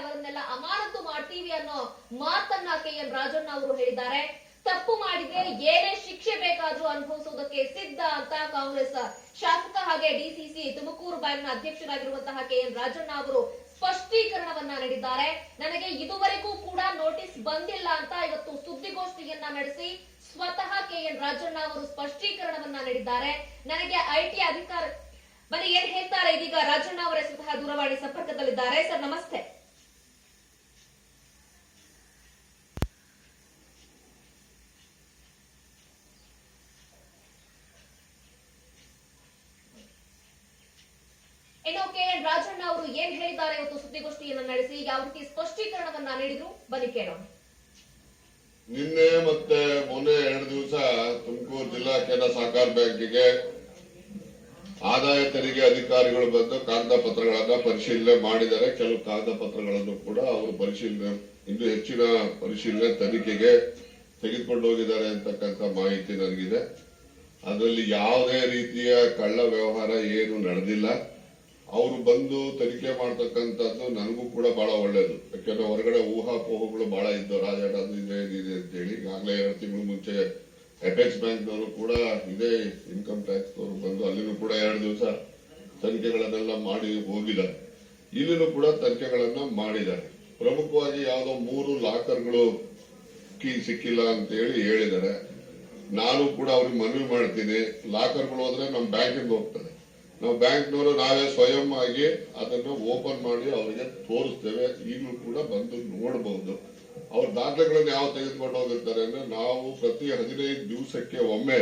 ಅವರನ್ನೆಲ್ಲ ಅಮಾನತು ಮಾಡ್ತೀವಿ ಅನ್ನೋ ಮಾತನ್ನ ಕೆ ಎಂ ರಾಜಣ್ಣ ಅವರು ಹೇಳಿದ್ದಾರೆ. ತಪ್ಪು ಮಾಡಿದ್ರೆ ಏನೇ ಶಿಕ್ಷೆ ಬೇಕಾದ್ರೂ ಅನುಭವಿಸೋದಕ್ಕೆ ಸಿದ್ಧ ಅಂತ ಕಾಂಗ್ರೆಸ್ ಶಾಸಕ ಹಾಗೆ ಡಿಸಿಸಿ ತುಮಕೂರು ಬ್ಯಾಂಕ್ನ ಅಧ್ಯಕ್ಷರಾಗಿರುವಂತಹ ಕೆ ಎಂ ರಾಜಣ್ಣ ಅವರು ಸ್ಪಷ್ಟೀಕರಣವನ್ನ ನೀಡಿದ್ದಾರೆ. ನನಗೆ ಇದುವರೆಗೂ ಕೂಡ ನೋಟಿಸ್ ಬಂದಿಲ್ಲ ಅಂತ ಇವತ್ತು ಸುದ್ದಿಗೋಷ್ಠಿಯನ್ನ ನಡೆಸಿ ಸ್ವತಃ ಕೆ ಎನ್ ರಾಜಣ್ಣ ಅವರು ಸ್ಪಷ್ಟೀಕರಣವನ್ನ ನೀಡಿದ್ದಾರೆ. ನನಗೆ ಐಟಿ ಅಧಿಕಾರ ಬನ್ನಿ, ಏನ್ ಹೇಳ್ತಾರೆ ಇದೀಗ ರಾಜಣ್ಣ ಅವರೇ ಸ್ವತಃ ದೂರವಾಣಿ ಸಂಪರ್ಕದಲ್ಲಿದ್ದಾರೆ. ಸರ್, ನಮಸ್ತೆ. ಇನ್ನು ಕೆ ರಾಜಣ್ಣ ಅವರು ಏನ್ ಹೇಳಿದ್ದಾರೆ ಇವತ್ತು ಸುದ್ದಿಗೋಷ್ಠಿಯನ್ನು ನಡೆಸಿ, ಯಾವ ರೀತಿ ಸ್ಪಷ್ಟೀಕರಣವನ್ನ ನೀಡಿದ್ರು? ಬನ್ನಿ ಕೇಳೋಣ. ನಿನ್ನೆ ಮತ್ತೆ ಮೊನ್ನೆ ಎರಡು ದಿವಸ ತುಮಕೂರು ಜಿಲ್ಲಾ ಕೇಂದ್ರ ಸಹಕಾರ ಬ್ಯಾಂಕಿಗೆ ಆದಾಯ ತೆರಿಗೆ ಅಧಿಕಾರಿಗಳು ಬಂದು ಕಾಗದ ಪತ್ರಗಳನ್ನ ಪರಿಶೀಲನೆ ಮಾಡಿದ್ದಾರೆ. ಕೆಲವು ಕಾಗದ ಪತ್ರಗಳನ್ನು ಕೂಡ ಅವರು ಪರಿಶೀಲನೆ, ಇನ್ನು ಹೆಚ್ಚಿನ ಪರಿಶೀಲನೆ ತನಿಖೆಗೆ ತೆಗೆದುಕೊಂಡು ಹೋಗಿದ್ದಾರೆ ಅಂತಕ್ಕಂಥ ಮಾಹಿತಿ ನನಗಿದೆ. ಅದರಲ್ಲಿ ಯಾವುದೇ ರೀತಿಯ ಕಳ್ಳ ವ್ಯವಹಾರ ಏನು ನಡೆದಿಲ್ಲ. ಅವರು ಬಂದು ತನಿಖೆ ಮಾಡ್ತಕ್ಕಂಥದ್ದು ನನಗೂ ಕೂಡ ಬಹಳ ಒಳ್ಳೇದು. ಯಾಕೆಂದ್ರೆ ಹೊರಗಡೆ ಊಹಾಪೋಹಗಳು ಬಹಳ ಇದ್ದು ರಾಜಾಟ ಅದು ಇದೆ ಇದಿದೆ ಅಂತೇಳಿ ಈಗಾಗಲೇ ಎರಡು ತಿಂಗಳು ಮುಂಚೆ ಅಪೆಕ್ಸ್ ಬ್ಯಾಂಕ್ನವರು ಕೂಡ ಇದೇ ಇನ್ಕಮ್ ಟ್ಯಾಕ್ಸ್ ನವರು ಬಂದು ಅಲ್ಲಿನೂ ಕೂಡ ಎರಡು ದಿವಸ ತನಿಖೆಗಳನ್ನೆಲ್ಲ ಮಾಡಿ ಹೋಗಿದ್ದಾರೆ. ಇಲ್ಲಿನೂ ಕೂಡ ತನಿಖೆಗಳನ್ನ ಮಾಡಿದ್ದಾರೆ. ಪ್ರಮುಖವಾಗಿ ಯಾವುದೋ ಮೂರು ಲಾಕರ್ಗಳು ಕೀ ಸಿಕ್ಕಿಲ್ಲ ಅಂತ ಹೇಳಿ ಹೇಳಿದ್ದಾರೆ. ನಾನು ಕೂಡ ಅವ್ರಿಗೆ ಮನವಿ ಮಾಡ್ತೀನಿ. ಲಾಕರ್ಗಳು ಹೋದ್ರೆ ನಮ್ಮ ಬ್ಯಾಂಕಿಂದ ಹೋಗ್ತದೆ. ನಾವು ಬ್ಯಾಂಕ್ನವರು ನಾವೇ ಸ್ವಯಂ ಆಗಿ ಅದನ್ನು ಓಪನ್ ಮಾಡಿ ಅವರಿಗೆ ತೋರಿಸ್ತೇವೆ. ಈಗಲೂ ಕೂಡ ಬಂದು ನೋಡಬಹುದು ಅವ್ರ ದಾಖಲೆಗಳನ್ನು ಯಾವ ತೆಗೆದುಕೊಂಡು ಹೋಗಿರ್ತಾರೆ ಅಂದ್ರೆ ನಾವು ಪ್ರತಿ ಹದಿನೈದು ದಿವಸಕ್ಕೆ ಒಮ್ಮೆ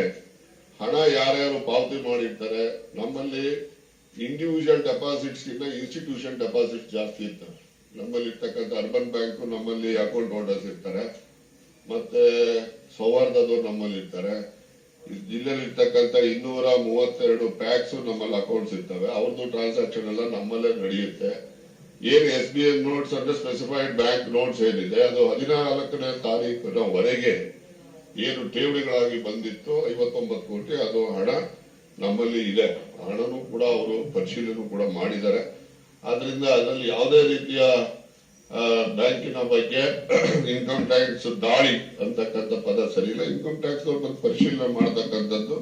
ಹಣ ಯಾರ್ಯಾರು ಪಾವತಿ ಮಾಡಿರ್ತಾರೆ, ನಮ್ಮಲ್ಲಿ ಇಂಡಿವಿಜುವಲ್ ಡೆಪಾಸಿಟ್ಸ್ ಗಿಂತ ಇನ್ಸ್ಟಿಟ್ಯೂಷನ್ ಡೆಪಾಸಿಟ್ ಜಾಸ್ತಿ ಇರ್ತವೆ. ನಮ್ಮಲ್ಲಿ ಇರ್ತಕ್ಕಂಥ ಅರ್ಬನ್ ಬ್ಯಾಂಕ್ ನಮ್ಮಲ್ಲಿ ಅಕೌಂಟ್ ಹೋಲ್ಡರ್ಸ್ ಇರ್ತಾರೆ, ಮತ್ತೆ ಸೌಹಾರ್ದವರು ನಮ್ಮಲ್ಲಿ ಇರ್ತಾರೆ. ಈ ಜಿಲ್ಲೆಯಲ್ಲಿ ಇರ್ತಕ್ಕಂಥ ಇನ್ನೂರ ಮೂವತ್ತೆರಡು ಪ್ಯಾಕ್ಸ್ ನಮ್ಮಲ್ಲಿ ಅಕೌಂಟ್ಸ್ ಇರ್ತವೆ. ಅವ್ರದ್ದು ಟ್ರಾನ್ಸಾಕ್ಷನ್ ಎಲ್ಲ ನಮ್ಮಲ್ಲೇ ನಡೆಯುತ್ತೆ. ಏನ್ ಎಸ್ ಬಿ ಐ ನೋಟ್ಸ್ ಅಂದ್ರೆ ಸ್ಪೆಸಿಫೈಡ್ ಬ್ಯಾಂಕ್ ನೋಟ್ಸ್ ಏನಿದೆ, ಅದು ಹದಿನಾಲ್ಕನೇ ತಾರೀಕಿನವರೆಗೆ ಏನು ಠೇವಣಿಗಳಾಗಿ ಬಂದಿತ್ತು ಐವತ್ತೊಂಬತ್ತು ಕೋಟಿ ಅದು ಹಣ ನಮ್ಮಲ್ಲಿ ಇದೆ. ಹಣನೂ ಕೂಡ ಅವರು ಪರಿಶೀಲನೆ ಕೂಡ ಮಾಡಿದ್ದಾರೆ. ಆದ್ರಿಂದ ಅದರಲ್ಲಿ ಯಾವುದೇ ರೀತಿಯ ಬ್ಯಾಂಕಿನ ಬಗ್ಗೆ ಇನ್ಕಮ್ ಟ್ಯಾಕ್ಸ್ ದಾಳಿ ಅಂತಕ್ಕಂಥ ಪದ ಸರಿ ಇಲ್ಲ ಇನ್ಕಮ್ ಟ್ಯಾಕ್ಸ್ ಅವ್ರು ಪರಿಶೀಲನೆ ಮಾಡತಕ್ಕಂಥದ್ದು